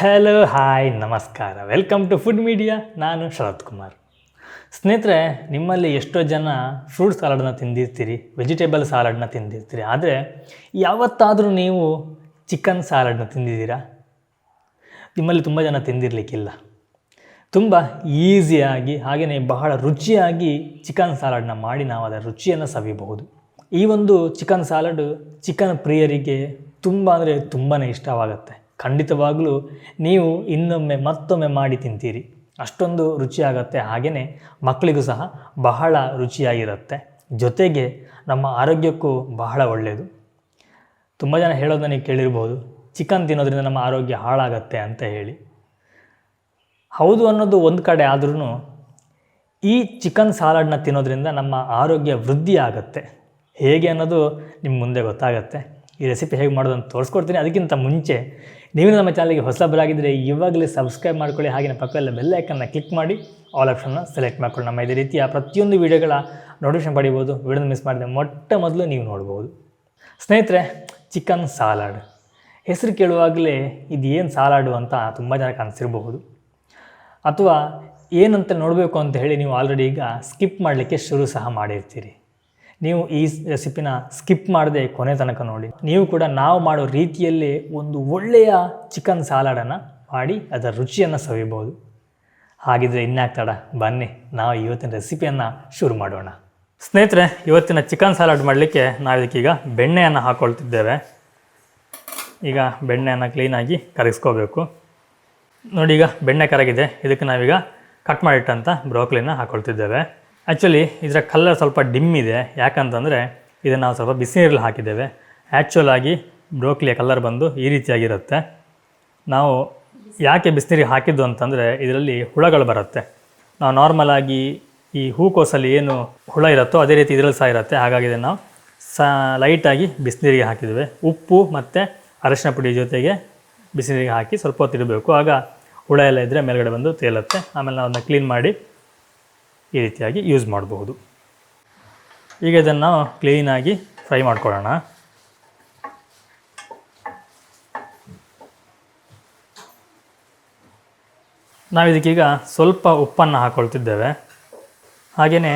Hello hi ನಮಸ್ಕಾರ. Welcome to food media ನಾನು ಶರತ್ ಕುಮಾರ್. ಸ್ನೇಹಿತರೆ, ನಿಮ್ಮಲ್ಲಿ ಎಷ್ಟೋ ಜನ ಫ್ರೂಟ್ ಸಾಲಡನ್ನ ತಿಂದಿರ್ತೀರಿ ವೆಜಿಟೇಬಲ್ ಸಾಲಡ್ನ ತಿಂದಿರ್ತೀರಿ, ಆದರೆ ಯಾವತ್ತಾದರೂ ನೀವು ಚಿಕನ್ ಸಾಲಡ್ನ ತಿಂದಿದ್ದೀರಾ? ನಿಮ್ಮಲ್ಲಿ ತುಂಬ ಜನ ತಿಂದಿರಲಿಕ್ಕಿಲ್ಲ. ತುಂಬ ಈಸಿಯಾಗಿ ಹಾಗೆಯೇ ಬಹಳ ರುಚಿಯಾಗಿ ಚಿಕನ್ ಸಾಲಡ್ನ ಮಾಡಿ ನಾವು ಅದರ ರುಚಿಯನ್ನು ಸವಿಯಬಹುದು. ಈ ಒಂದು ಚಿಕನ್ ಸಾಲಡ್ ಚಿಕನ್ ಪ್ರಿಯರಿಗೆ ತುಂಬ ಅಂದರೆ ತುಂಬಾ ಇಷ್ಟವಾಗುತ್ತೆ. ಖಂಡಿತವಾಗಲೂ ನೀವು ಇನ್ನೊಮ್ಮೆ ಮತ್ತೊಮ್ಮೆ ಮಾಡಿ ತಿಂತೀರಿ. ಅಷ್ಟೊಂದು ರುಚಿಯಾಗತ್ತೆ. ಹಾಗೆಯೇ ಮಕ್ಕಳಿಗೂ ಸಹ ಬಹಳ ರುಚಿಯಾಗಿರುತ್ತೆ. ಜೊತೆಗೆ ನಮ್ಮ ಆರೋಗ್ಯಕ್ಕೂ ಬಹಳ ಒಳ್ಳೆಯದು ತುಂಬ ಜನ ಹೇಳೋದು ನನಗೆ ಕೇಳಿರ್ಬೋದು. ಚಿಕನ್ ತಿನ್ನೋದ್ರಿಂದ ನಮ್ಮ ಆರೋಗ್ಯ ಹಾಳಾಗತ್ತೆ ಅಂತ ಹೇಳಿ. ಹೌದು ಅನ್ನೋದು ಒಂದು ಕಡೆ ಆದ್ರೂ ಈ ಚಿಕನ್ ಸಾಲಡ್ನ ತಿನ್ನೋದ್ರಿಂದ ನಮ್ಮ ಆರೋಗ್ಯ ವೃದ್ಧಿ ಆಗುತ್ತೆ ಹೇಗೆ ಅನ್ನೋದು ನಿಮ್ಮ ಮುಂದೆ ಗೊತ್ತಾಗತ್ತೆ. ಈ ರೆಸಿಪಿ ಹೇಗೆ ಮಾಡೋದು ಅಂತ ತೋರಿಸ್ಕೊಡ್ತೀನಿ. ಅದಕ್ಕಿಂತ ಮುಂಚೆ ನೀವು ನಮ್ಮ ಚಾನಲ್ಗೆ ಹೊಸಬರಾಗಿದ್ದರೆ ಇವಾಗಲೇ ಸಬ್ಸ್ಕ್ರೈಬ್ ಮಾಡ್ಕೊಳ್ಳಿ. ಹಾಗೆ ಪಕ್ಕದಲ್ಲಿ ಬೆಲ್ ಐಕನ್ನ ಕ್ಲಿಕ್ ಮಾಡಿ ಆಲ್ ಆಪ್ಷನ್ನ ಸೆಲೆಕ್ಟ್ ಮಾಡ್ಕೊಳ್ಳಿ. ನಮ್ಮ ಇದೇ ರೀತಿಯ ಪ್ರತಿಯೊಂದು ವೀಡಿಯೋಗಳ ನೋಟಿಫಿಕೇಶನ್ ಪಡಿಬೋದು ವಿಡಿಯೋನ ಮಿಸ್ ಮಾಡಿದೆ ಮೊಟ್ಟ ಮೊದಲು ನೀವು ನೋಡ್ಬೋದು. ಸ್ನೇಹಿತರೆ ಚಿಕನ್ ಸಾಲಾಡ್ ಹೆಸರು ಕೇಳುವಾಗಲೇ ಇದು ಏನು ಸಾಲಾಡು ಅಂತ ತುಂಬ ಜನ ಅನಿಸಿರಬಹುದು ಅಥವಾ ಏನಂತ ನೋಡಬೇಕು ಅಂತ ಹೇಳಿ ನೀವು ಆಲ್ರೆಡಿ ಈಗ ಸ್ಕಿಪ್ ಮಾಡಲಿಕ್ಕೆ ಶುರು ಸಹ ಮಾಡಿರ್ತೀರಿ. ನೀವು ಈ ರೆಸಿಪಿನ ಸ್ಕಿಪ್ ಮಾಡದೆ ಕೊನೆ ತನಕ ನೋಡಿ. ನೀವು ಕೂಡ ನಾವು ಮಾಡೋ ರೀತಿಯಲ್ಲೇ ಒಂದು ಒಳ್ಳೆಯ ಚಿಕನ್ ಸಾಲಾಡನ್ನು ಮಾಡಿ ಅದರ ರುಚಿಯನ್ನು ಸವಿಬೋದು ಹಾಗಿದ್ರೆ ಇನ್ನಾಗ್ತಾಡ? ಬನ್ನಿ, ನಾವು ಇವತ್ತಿನ ರೆಸಿಪಿಯನ್ನು ಶುರು ಮಾಡೋಣ. ಸ್ನೇಹಿತರೆ, ಇವತ್ತಿನ ಚಿಕನ್ ಸಾಲಾಡ್ ಮಾಡಲಿಕ್ಕೆ ನಾವು ಇದಕ್ಕೀಗ ಬೆಣ್ಣೆಯನ್ನು ಹಾಕ್ಕೊಳ್ತಿದ್ದೇವೆ ಈಗ ಬೆಣ್ಣೆಯನ್ನು ಕ್ಲೀನಾಗಿ ಕರಗಿಸ್ಕೋಬೇಕು. ನೋಡಿ, ಈಗ ಬೆಣ್ಣೆ ಕರಗಿದೆ. ಇದಕ್ಕೆ ನಾವೀಗ ಕಟ್ ಮಾಡಿಟ್ಟಂಥ ಬ್ರೋಕ್ಲಿನ ಹಾಕ್ಕೊಳ್ತಿದ್ದೇವೆ ಆ್ಯಕ್ಚುಲಿ ಇದರ ಕಲರ್ ಸ್ವಲ್ಪ ಡಿಮ್ ಇದೆ. ಯಾಕಂತಂದರೆ ಇದನ್ನು ನಾವು ಸ್ವಲ್ಪ ಬಿಸಿನೀರಲ್ಲಿ ಹಾಕಿದ್ದೇವೆ. ಆ್ಯಕ್ಚುಲ್ ಆಗಿ ಬ್ರೋಕ್ಲಿಯ ಕಲರ್ ಬಂದು ಈ ರೀತಿಯಾಗಿರುತ್ತೆ. ನಾವು ಯಾಕೆ ಬಿಸಿನೀರಿಗೆ ಹಾಕಿದ್ದು ಅಂತಂದರೆ, ಇದರಲ್ಲಿ ಹುಳಗಳು ಬರುತ್ತೆ. ನಾವು ನಾರ್ಮಲಾಗಿ ಈ ಹೂಕೋಸಲ್ಲಿ ಏನು ಹುಳ ಇರುತ್ತೋ ಅದೇ ರೀತಿ ಇದರಲ್ಲಿ ಸಹ ಇರುತ್ತೆ. ಹಾಗಾಗಿ ಇದನ್ನು ನಾವು ಸ ಲೈಟಾಗಿ ಬಿಸಿನೀರಿಗೆ ಹಾಕಿದ್ದೇವೆ. ಉಪ್ಪು ಮತ್ತು ಅರಶಿನ ಪುಡಿ ಜೊತೆಗೆ ಬಿಸಿನೀರಿಗೆ ಹಾಕಿ ಸ್ವಲ್ಪ ಹೊತ್ತು ಇಡಬೇಕು. ಆಗ ಹುಳ ಎಲ್ಲ ಇದ್ದರೆ ಮೇಲ್ಗಡೆ ಬಂದು ತೇಲುತ್ತೆ. ಆಮೇಲೆ ನಾವು ಅದನ್ನ ಕ್ಲೀನ್ ಮಾಡಿ ಈ ರೀತಿಯಾಗಿ ಯೂಸ್ ಮಾಡಬಹುದು. ಈಗ ಇದನ್ನು ಕ್ಲೀನಾಗಿ ಫ್ರೈ ಮಾಡ್ಕೊಳ್ಳೋಣ. ನಾವು ಇದಕ್ಕೀಗ ಸ್ವಲ್ಪ ಉಪ್ಪನ್ನು ಹಾಕ್ಕೊಳ್ತಿದ್ದೇವೆ ಹಾಗೆಯೇ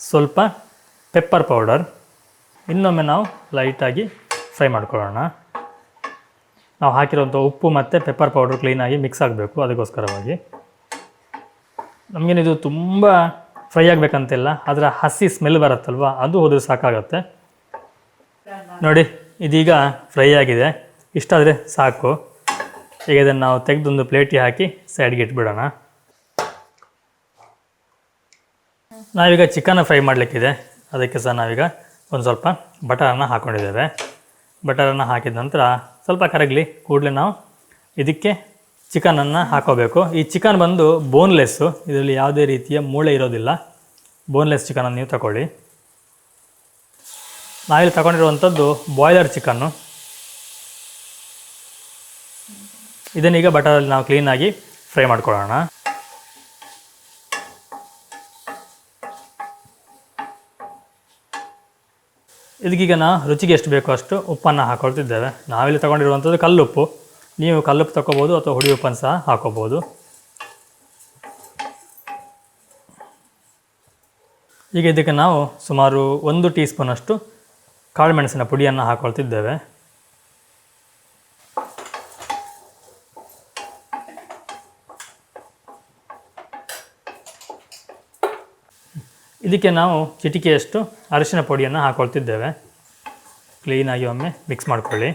ಸ್ವಲ್ಪ ಪೆಪ್ಪರ್ ಪೌಡರ್ ಇನ್ನೊಮ್ಮೆ ನಾವು ಲೈಟಾಗಿ ಫ್ರೈ ಮಾಡ್ಕೊಳ್ಳೋಣ. ನಾವು ಹಾಕಿರೋಂಥ ಉಪ್ಪು ಮತ್ತು ಪೆಪ್ಪರ್ ಪೌಡರ್ ಕ್ಲೀನಾಗಿ ಮಿಕ್ಸ್ ಆಗಬೇಕು ಅದಕ್ಕೋಸ್ಕರವಾಗಿ. ನಮಗೇನಿದು ತುಂಬ ಫ್ರೈ ಆಗಬೇಕಂತಿಲ್ಲ ಅದರ ಹಸಿ ಸ್ಮೆಲ್ ಬರುತ್ತಲ್ವ, ಅದು ಹೋದ್ರೆ ಸಾಕಾಗುತ್ತೆ. ನೋಡಿ, ಇದೀಗ ಫ್ರೈ ಆಗಿದೆ. ಇಷ್ಟಾದರೆ ಸಾಕು. ಈಗ ಇದನ್ನು ನಾವು ತೆಗೆದೊಂದು ಪ್ಲೇಟಿಗೆ ಹಾಕಿ ಸೈಡ್ಗೆ ಇಟ್ಬಿಡೋಣ. ನಾವೀಗ ಚಿಕನ್ ಫ್ರೈ ಮಾಡಲಿಕ್ಕಿದೆ. ಅದಕ್ಕೆ ಸಹ ನಾವೀಗ ಒಂದು ಸ್ವಲ್ಪ ಬಟರನ್ನು ಹಾಕ್ಕೊಂಡಿದ್ದೇವೆ ಬಟರನ್ನು ಹಾಕಿದ ನಂತರ ಸ್ವಲ್ಪ ಕರಗಲಿ, ಕೂಡಲೇ ನಾವು ಇದಕ್ಕೆ ಚಿಕನನ್ನು ಹಾಕೋಬೇಕು. ಈ ಚಿಕನ್ ಬಂದು ಬೋನ್ಲೆಸ್ಸು ಇದರಲ್ಲಿ ಯಾವುದೇ ರೀತಿಯ ಮೂಳೆ ಇರೋದಿಲ್ಲ. ಬೋನ್ಲೆಸ್ ಚಿಕನನ್ನು ನೀವು ತಗೊಳ್ಳಿ ನಾವಿಲ್ಲಿ ತಗೊಂಡಿರುವಂಥದ್ದು ಬಾಯ್ಲರ್ ಚಿಕನ್ನು. ಇದನ್ನೀಗ ಬಟರಲ್ಲಿ ನಾವು ಕ್ಲೀನಾಗಿ ಫ್ರೈ ಮಾಡ್ಕೊಳ್ಳೋಣ. ಇದಕ್ಕೀಗ ನಾವು ರುಚಿಗೆ ಎಷ್ಟು ಬೇಕೋ ಅಷ್ಟು ಉಪ್ಪನ್ನು ಹಾಕೊಳ್ತಿದ್ದೇವೆ. ನಾವಿಲ್ಲಿ ತಗೊಂಡಿರುವಂಥದ್ದು ಕಲ್ಲುಪ್ಪು. ನೀವು ಕಲ್ಲುಪ್ಪು ತಗೋಬೋದು ಅಥವಾ ಹುಡಿ ಉಪ್ಪನ್ನು ಸಹ ಹಾಕೋಬೋದು. ಈಗ ಇದಕ್ಕೆ ನಾವು ಸುಮಾರು ಒಂದು ಟೀ ಸ್ಪೂನಷ್ಟು ಕಾಳುಮೆಣಸಿನ ಪುಡಿಯನ್ನು ಹಾಕೊಳ್ತಿದ್ದೇವೆ. ಇದಕ್ಕೆ ನಾವು ಚಿಟಿಕೆಯಷ್ಟು ಅರಿಶಿನ ಪುಡಿಯನ್ನು ಹಾಕೊಳ್ತಿದ್ದೇವೆ. ಕ್ಲೀನಾಗಿ ಒಮ್ಮೆ ಮಿಕ್ಸ್ ಮಾಡ್ಕೊಳ್ಳಿ.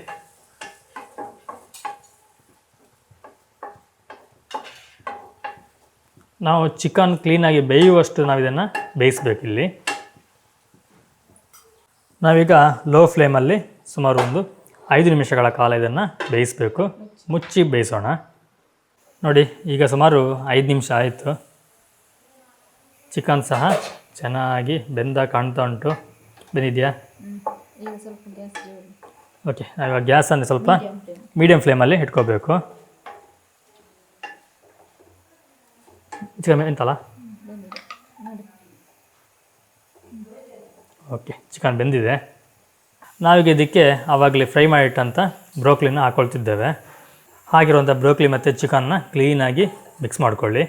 ನಾವು ಚಿಕನ್ ಕ್ಲೀನಾಗಿ ಬೇಯುವಷ್ಟು ನಾವು ಇದನ್ನು ಬೇಯಿಸಬೇಕಿಲ್ಲಿ. ನಾವೀಗ ಲೋ ಫ್ಲೇಮಲ್ಲಿ ಸುಮಾರು ಒಂದು ಐದು ನಿಮಿಷಗಳ ಕಾಲ ಇದನ್ನು ಬೇಯಿಸಬೇಕು. ಮುಚ್ಚಿ ಬೇಯಿಸೋಣ. ನೋಡಿ ಈಗ ಸುಮಾರು ಐದು ನಿಮಿಷ ಆಯಿತು. ಚಿಕನ್ ಸಹ ಚೆನ್ನಾಗಿ ಬೆಂದ ಕಾಣ್ತಾ ಉಂಟು. ಬೆಂದಿದೆಯಾ? ಓಕೆ ನಾವಿವಾಗ ಗ್ಯಾಸನ್ನು ಸ್ವಲ್ಪ ಮೀಡಿಯಮ್ ಫ್ಲೇಮಲ್ಲಿ ಇಟ್ಕೋಬೇಕು. ಚಿಕನ್ ಎಂತಲ್ಲ ಓಕೆ ಚಿಕನ್ ಬೆಂದಿದೆ. ನಾವೀಗ ಇದಕ್ಕೆ ಆವಾಗಲೇ ಫ್ರೈ ಮಾಡಿಟ್ಟಂಥ ಬ್ರೋಕ್ಲಿನ ಹಾಕ್ಕೊಳ್ತಿದ್ದೇವೆ ಹಾಕಿರುವಂಥ ಬ್ರೋಕ್ಲಿ ಮತ್ತು ಚಿಕನ್ನ ಕ್ಲೀನಾಗಿ ಮಿಕ್ಸ್ ಮಾಡಿಕೊಳ್ಳಿ.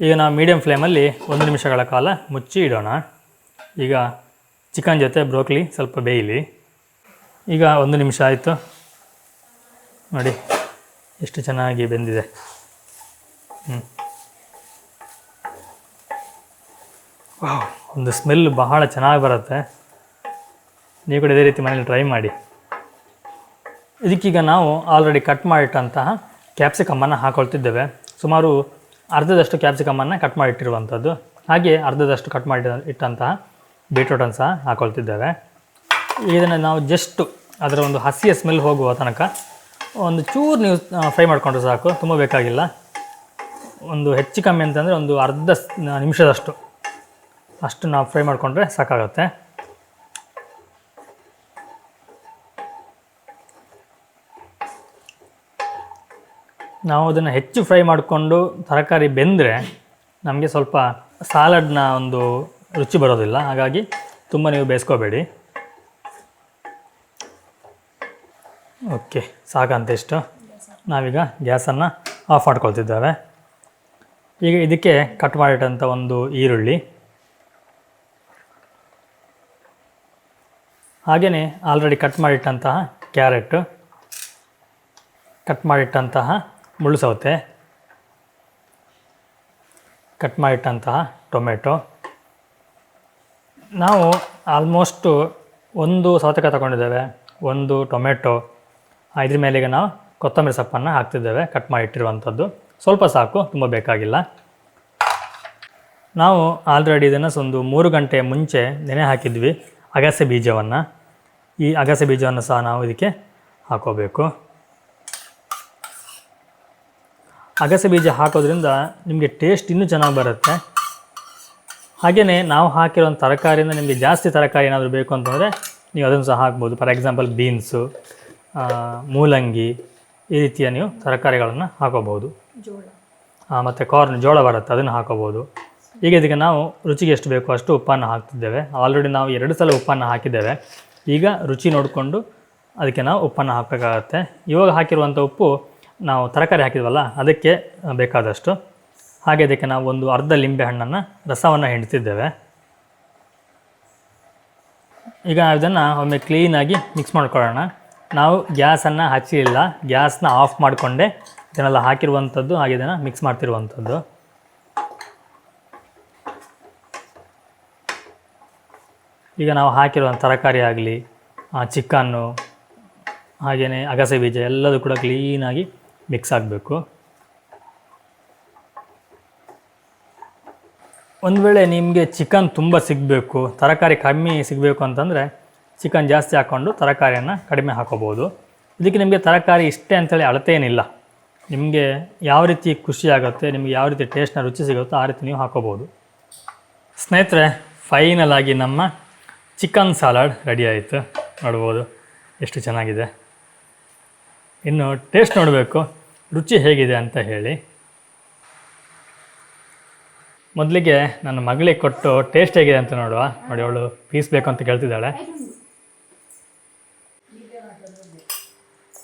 ಈಗ ನಾವು ಮೀಡಿಯಮ್ ಫ್ಲೇಮಲ್ಲಿ ಒಂದು ನಿಮಿಷಗಳ ಕಾಲ ಮುಚ್ಚಿ ಇಡೋಣ. ಈಗ ಚಿಕನ್ ಜೊತೆ ಬ್ರೋಕ್ಲಿ ಸ್ವಲ್ಪ ಬೇಯಲಿ. ಈಗ ಒಂದು ನಿಮಿಷ ಆಯಿತು. ನೋಡಿ, ಎಷ್ಟು ಚೆನ್ನಾಗಿ ಬೆಂದಿದೆ. ಹ್ಞೂ ಒಂದು ಸ್ಮೆಲ್ ಬಹಳ ಚೆನ್ನಾಗಿ ಬರುತ್ತೆ. ನೀವು ಕೂಡ ಇದೇ ರೀತಿ ಮನೇಲಿ ಟ್ರೈ ಮಾಡಿ. ಇದಕ್ಕೀಗ ನಾವು ಆಲ್ರೆಡಿ ಕಟ್ ಮಾಡಿಟ್ಟಂತಹ ಕ್ಯಾಪ್ಸಿಕಮ್ಮನ್ನು ಹಾಕೊಳ್ತಿದ್ದೇವೆ. ಸುಮಾರು ಅರ್ಧದಷ್ಟು ಕ್ಯಾಪ್ಸಿಕಮ್ಮನ್ನು ಕಟ್ ಮಾಡಿಟ್ಟಿರುವಂಥದ್ದು ಹಾಗೆ ಅರ್ಧದಷ್ಟು ಕಟ್ ಮಾಡಿ ಇಟ್ಟಂತಹ ಬೀಟ್ರೂಟನ್ನು ಸಹ ಹಾಕೊಳ್ತಿದ್ದೇವೆ. ಇದನ್ನು ನಾವು ಜಸ್ಟು ಅದರ ಒಂದು ಹಸಿಯ ಸ್ಮೆಲ್ ಹೋಗುವ ತನಕ ಒಂದು ಚೂರು ನೀವು ಫ್ರೈ ಮಾಡಿಕೊಂಡ್ರೆ ಸಾಕು, ತುಂಬ ಬೇಕಾಗಿಲ್ಲ. ಒಂದು ಹೆಚ್ಚು ಕಮ್ಮಿ ಅಂತಂದರೆ ಒಂದು ಅರ್ಧ ನಿಮಿಷದಷ್ಟು. ಅಷ್ಟು ನಾವು ಫ್ರೈ ಮಾಡಿಕೊಂಡ್ರೆ ಸಾಕಾಗುತ್ತೆ. ನಾವು ಅದನ್ನು ಹೆಚ್ಚು ಫ್ರೈ ಮಾಡಿಕೊಂಡು ತರಕಾರಿ ಬೆಂದರೆ ನಮಗೆ ಸ್ವಲ್ಪ ಸಾಲಡ್ನ ಒಂದು ರುಚಿ ಬರೋದಿಲ್ಲ. ಹಾಗಾಗಿ ತುಂಬ ನೀವು ಬೇಯಿಸ್ಕೋಬೇಡಿ. ಓಕೆ ಸಾಕಂತ ಇಷ್ಟು. ನಾವೀಗ ಗ್ಯಾಸನ್ನು ಆಫ್ ಮಾಡ್ಕೊಳ್ತಿದ್ದೇವೆ. ಈಗ ಇದಕ್ಕೆ ಕಟ್ ಮಾಡಿಟ್ಟಂಥ ಒಂದು ಈರುಳ್ಳಿ. ಹಾಗೆಯೇ ಆಲ್ರೆಡಿ ಕಟ್ ಮಾಡಿಟ್ಟಂತಹ ಕ್ಯಾರೆಟು ಕಟ್ ಮಾಡಿಟ್ಟಂತಹ ಮುಳ್ಳು ಸೌತೆ ಕಟ್ ಮಾಡಿಟ್ಟಂತಹ ಟೊಮೆಟೊ. ನಾವು ಆಲ್ಮೋಸ್ಟು ಒಂದು ಸೌತೆಕಾಯಿ ತಗೊಂಡಿದ್ದೇವೆ, ಒಂದು ಟೊಮೆಟೊ. ಇದ್ರ ಮೇಲೆ ಈಗ ನಾವು ಕೊತ್ತಂಬರಿ ಸೊಪ್ಪನ್ನು ಹಾಕ್ತಿದ್ದೇವೆ ಕಟ್ ಮಾಡಿಟ್ಟಿರುವಂಥದ್ದು. ಸ್ವಲ್ಪ ಸಾಕು, ತುಂಬ ಬೇಕಾಗಿಲ್ಲ. ನಾವು ಆಲ್ರೆಡಿ ಇದನ್ನು ಒಂದು ಮೂರು ಗಂಟೆ ಮುಂಚೆ ನೆನೆ ಹಾಕಿದ್ವಿ, ಅಗಸೆ ಬೀಜವನ್ನು. ಈ ಅಗಸೆ ಬೀಜವನ್ನು ಸಹ ನಾವು ಇದಕ್ಕೆ ಹಾಕೋಬೇಕು. ಅಗಸೆ ಬೀಜ ಹಾಕೋದ್ರಿಂದ ನಿಮಗೆ ಟೇಸ್ಟ್ ಇನ್ನೂ ಚೆನ್ನಾಗಿ ಬರುತ್ತೆ. ಹಾಗೆಯೇ ನಾವು ಹಾಕಿರೋ ತರಕಾರಿಯಿಂದ ನಿಮಗೆ ಜಾಸ್ತಿ ತರಕಾರಿ ಏನಾದರೂ ಬೇಕು ಅಂತಂದರೆ ನೀವು ಅದನ್ನು ಸಹ ಹಾಕ್ಬೋದು. ಫಾರ್ ಎಕ್ಸಾಂಪಲ್ ಬೀನ್ಸು ಮೂಲಂಗಿ ಈ ರೀತಿಯ ನೀವು ತರಕಾರಿಗಳನ್ನು ಹಾಕೋಬೋದು ಜೋಳ. ಮತ್ತು ಕಾರ್ನ್ ಜೋಳ ಬರುತ್ತೆ ಅದನ್ನು ಹಾಕೋಬೋದು ಈಗ ಇದಕ್ಕೆ ನಾವು ರುಚಿಗೆ ಎಷ್ಟು ಬೇಕೋ ಅಷ್ಟು ಉಪ್ಪನ್ನು ಹಾಕ್ತಿದ್ದೇವೆ. ಆಲ್ರೆಡಿ ನಾವು ಎರಡು ಸಲ ಉಪ್ಪನ್ನು ಹಾಕಿದ್ದೇವೆ. ಈಗ ರುಚಿ ನೋಡಿಕೊಂಡು ಅದಕ್ಕೆ ನಾವು ಉಪ್ಪನ್ನು ಹಾಕಬೇಕಾಗತ್ತೆ ಇವಾಗ ಹಾಕಿರುವಂಥ ಉಪ್ಪು ನಾವು ತರಕಾರಿ ಹಾಕಿದ್ವಲ್ಲ, ಅದಕ್ಕೆ ಬೇಕಾದಷ್ಟು. ಹಾಗೆ ಅದಕ್ಕೆ ನಾವು ಒಂದು ಅರ್ಧ ಲಿಂಬೆ ಹಣ್ಣನ್ನು ರಸವನ್ನು ಹಿಂಡ್ತಿದ್ದೇವೆ. ಈಗ ಇದನ್ನು ಒಮ್ಮೆ ಕ್ಲೀನಾಗಿ ಮಿಕ್ಸ್ ಮಾಡ್ಕೊಳ್ಳೋಣ. ನಾವು ಗ್ಯಾಸನ್ನು ಹಚ್ಚಲಿಲ್ಲ ಗ್ಯಾಸ್ನ ಆಫ್ ಮಾಡಿಕೊಂಡೆ ಇದನ್ನೆಲ್ಲ ಹಾಕಿರುವಂಥದ್ದು ಹಾಗೆ ಇದನ್ನು ಮಿಕ್ಸ್ ಮಾಡ್ತಿರುವಂಥದ್ದು. ಈಗ ನಾವು ಹಾಕಿರುವಂಥ ತರಕಾರಿ ಆಗಲಿ ಚಿಕನ್ನು ಹಾಗೆಯೇ ಅಗಸೆ ಬೀಜ ಎಲ್ಲದೂ ಕೂಡ ಕ್ಲೀನಾಗಿ ಮಿಕ್ಸ್ ಆಗಬೇಕು. ಒಂದು ವೇಳೆ ನಿಮಗೆ ಚಿಕನ್ ತುಂಬ ಸಿಗಬೇಕು, ತರಕಾರಿ ಕಮ್ಮಿ ಸಿಗಬೇಕು ಅಂತಂದರೆ ಚಿಕನ್ ಜಾಸ್ತಿ ಹಾಕ್ಕೊಂಡು ತರಕಾರಿಯನ್ನು ಕಡಿಮೆ ಹಾಕೋಬೋದು. ಇದಕ್ಕೆ ನಿಮಗೆ ತರಕಾರಿ ಇಷ್ಟೇ ಅಳತೆ ಏನಿಲ್ಲ. ನಿಮಗೆ ಯಾವ ರೀತಿ ಖುಷಿ ಆಗುತ್ತೆ, ನಿಮಗೆ ಯಾವ ರೀತಿ ಟೇಸ್ಟ್ನ ರುಚಿ ಸಿಗುತ್ತೋ ಆ ರೀತಿ ನೀವು ಹಾಕೋಬೋದು. ಸ್ನೇಹಿತರೆ ಫೈನಲ್ ಆಗಿ ನಮ್ಮ ಚಿಕನ್ ಸಲಾಡ್ ರೆಡಿ ಆಯಿತು. ನೋಡ್ಬೋದು ಎಷ್ಟು ಚೆನ್ನಾಗಿದೆ. ಇನ್ನು ಟೇಸ್ಟ್ ನೋಡಬೇಕು. ರುಚಿ ಹೇಗಿದೆ ಅಂತ ಹೇಳಿ. ಮೊದಲಿಗೆ ನನ್ನ ಮಗಳಿಗೆ ಕೊಟ್ಟು ಟೇಸ್ಟ್ ಹೇಗಿದೆ ಅಂತ ನೋಡುವ. ನೋಡಿ ಅವಳು ಪೀಸ್ ಬೇಕು ಅಂತ ಕೇಳ್ತಿದ್ದಾಳೆ.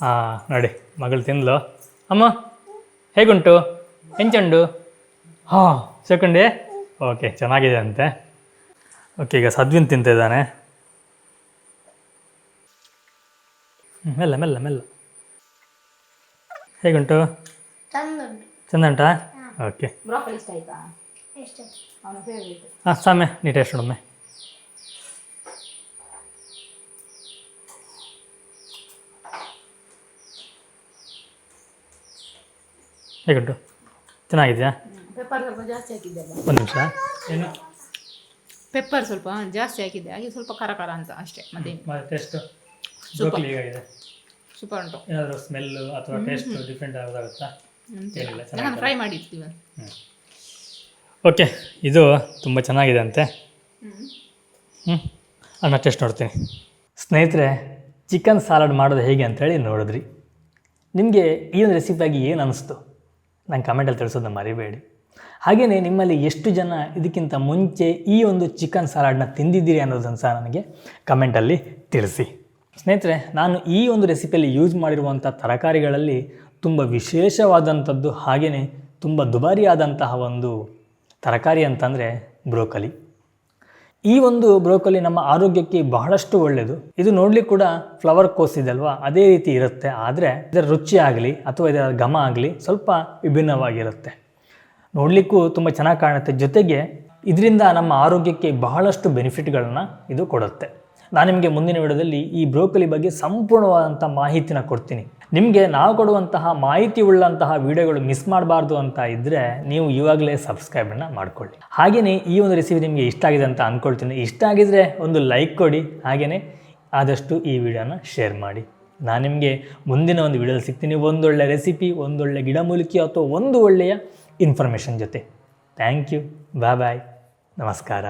ಹಾಂ ನೋಡಿ ಮಗಳು ತಿಂದ್ಲು. ಅಮ್ಮ, ಹೇಗುಂಟು? ಹೆಂಚಂಡು? ಹಾಂ, ಸೆಕೆಂಡೇ? ಓಕೆ ಚೆನ್ನಾಗಿದೆ ಅಂತೆ. ಓಕೆ ಈಗ ಸದ್ವಿನ್ ತಿಂತಿದ್ದಾನೆ ಇದ್ದಾನೆ. ಮೆಲ್ಲ ಮೆಲ್ಲ ಮೆಲ್ಲ. ಹೇಗುಂಟು? ಚೆಂದ ಚಂದ ಉಂಟಾ ಓಕೆ ಹಾಂ ಸಾಮೆ ನೀಟ್ ಎಷ್ಟು ಒಮ್ಮೆ ಹೇಗುಂಟು? ಚೆನ್ನಾಗಿದೆಯಾ? ಒಂದು ನಿಮಿಷ. ಏನು? ಪೆಪ್ಪರ್ ಸ್ವಲ್ಪ ಜಾಸ್ತಿ ಹಾಕಿದ್ದೆ. ಹಾಗೆ ಸ್ವಲ್ಪ ಖಾರ ಖಾರ ಅಂತ ಅಷ್ಟೇ ಮತ್ತೆ ಟೇಸ್ಟ್ ಸೂಪರ್. ಉಂಟು. ಏನಾದರೂ ಸ್ಮೆಲ್ ಅಥವಾ ಟೇಸ್ಟ್ ಡಿಫ್ರೆಂಟ್ ಆಗೋದಾಗುತ್ತಾ? ನಾನು ಫ್ರೈ ಮಾಡಿರ್ತೀವಿ ಓಕೆ ಇದು ತುಂಬ ಚೆನ್ನಾಗಿದೆ ಅಂತೆ ಹ್ಞೂ ಅನ್ನ ಟೇಸ್ಟ್ ನೋಡ್ತೀನಿ. ಸ್ನೇಹಿತರೆ ಚಿಕನ್ ಸಾಲಡ್ ಮಾಡೋದು ಹೇಗೆ ಅಂತೇಳಿ ನೋಡಿದ್ರಿ. ನಿಮಗೆ ಈ ಒಂದು ರೆಸಿಪಿಯಾಗಿ ಏನು ಅನ್ನಿಸ್ತು ನಂಗೆ ಕಮೆಂಟಲ್ಲಿ ತಿಳಿಸೋದನ್ನ ಮರಿಬೇಡಿ. ಹಾಗೆಯೇ ನಿಮ್ಮಲ್ಲಿ ಎಷ್ಟು ಜನ ಇದಕ್ಕಿಂತ ಮುಂಚೆ ಈ ಒಂದು ಚಿಕನ್ ಸಲಾಡ್ನ ತಿಂದಿದ್ದೀರಿ ಅನ್ನೋದನ್ನು ಸಹ ನನಗೆ ಕಮೆಂಟಲ್ಲಿ ತಿಳಿಸಿ. ಸ್ನೇಹಿತರೆ, ನಾನು ಈ ಒಂದು ರೆಸಿಪಿಯಲ್ಲಿ ಯೂಸ್ ಮಾಡಿರುವಂಥ ತರಕಾರಿಗಳಲ್ಲಿ ತುಂಬ ವಿಶೇಷವಾದಂಥದ್ದು ಹಾಗೆಯೇ ತುಂಬ ದುಬಾರಿಯಾದಂತಹ ಒಂದು ತರಕಾರಿ ಅಂತಂದರೆ ಬ್ರೋಕಲಿ. ಈ ಒಂದು ಬ್ರೋಕಲಿ ನಮ್ಮ ಆರೋಗ್ಯಕ್ಕೆ ಬಹಳಷ್ಟು ಒಳ್ಳೆಯದು. ಇದು ನೋಡಲಿಕ್ಕೆ ಕೂಡ ಫ್ಲವರ್ ಕೋಸ್ ಇದೆ ಅಲ್ವಾ? ಅದೇ ರೀತಿ ಇರುತ್ತೆ. ಆದರೆ ಇದರ ರುಚಿ ಆಗಲಿ ಅಥವಾ ಇದರ ಘಮ ಆಗಲಿ ಸ್ವಲ್ಪ ವಿಭಿನ್ನವಾಗಿರುತ್ತೆ. ನೋಡಲಿಕ್ಕೂ ತುಂಬ ಚೆನ್ನಾಗಿ ಕಾಣುತ್ತೆ. ಜೊತೆಗೆ ಇದರಿಂದ ನಮ್ಮ ಆರೋಗ್ಯಕ್ಕೆ ಬಹಳಷ್ಟು ಬೆನಿಫಿಟ್ಗಳನ್ನು ಇದು ಕೊಡುತ್ತೆ. ನಾನು ನಿಮಗೆ ಮುಂದಿನ ವಿಡಿಯೋದಲ್ಲಿ ಈ ಬ್ರೋಕಲಿ ಬಗ್ಗೆ ಸಂಪೂರ್ಣವಾದಂಥ ಮಾಹಿತಿನ ಕೊಡ್ತೀನಿ. ನಿಮಗೆ ನಾವು ಕೊಡುವಂತಹ ಮಾಹಿತಿ ಉಳ್ಳಂತಹ ವಿಡಿಯೋಗಳು ಮಿಸ್ ಮಾಡಬಾರ್ದು ಅಂತ ಇದ್ದರೆ ನೀವು ಇವಾಗಲೇ ಸಬ್ಸ್ಕ್ರೈಬನ್ನು ಮಾಡ್ಕೊಳ್ಳಿ. ಹಾಗೆಯೇ ಈ ಒಂದು ರೆಸಿಪಿ ನಿಮಗೆ ಇಷ್ಟ ಆಗಿದೆ ಅಂತ ಅಂದ್ಕೊಳ್ತೀನಿ ಇಷ್ಟ ಆಗಿದರೆ ಒಂದು ಲೈಕ್ ಕೊಡಿ. ಹಾಗೆಯೇ ಆದಷ್ಟು ಈ ವಿಡಿಯೋನ ಶೇರ್ ಮಾಡಿ. ನಾನು ನಿಮಗೆ ಮುಂದಿನ ಒಂದು ವಿಡಿಯೋದಲ್ಲಿ ಸಿಗ್ತೀನಿ. ಒಂದೊಳ್ಳೆ ರೆಸಿಪಿ, ಒಂದೊಳ್ಳೆ ಗಿಡಮೂಲಿಕೆ ಅಥವಾ ಒಂದು ಒಳ್ಳೆಯ ಇನ್ಫಾರ್ಮೇಷನ್ ಜೊತೆ ಥ್ಯಾಂಕ್ ಯು ಬಾಯ್ ಬಾಯ್ ನಮಸ್ಕಾರ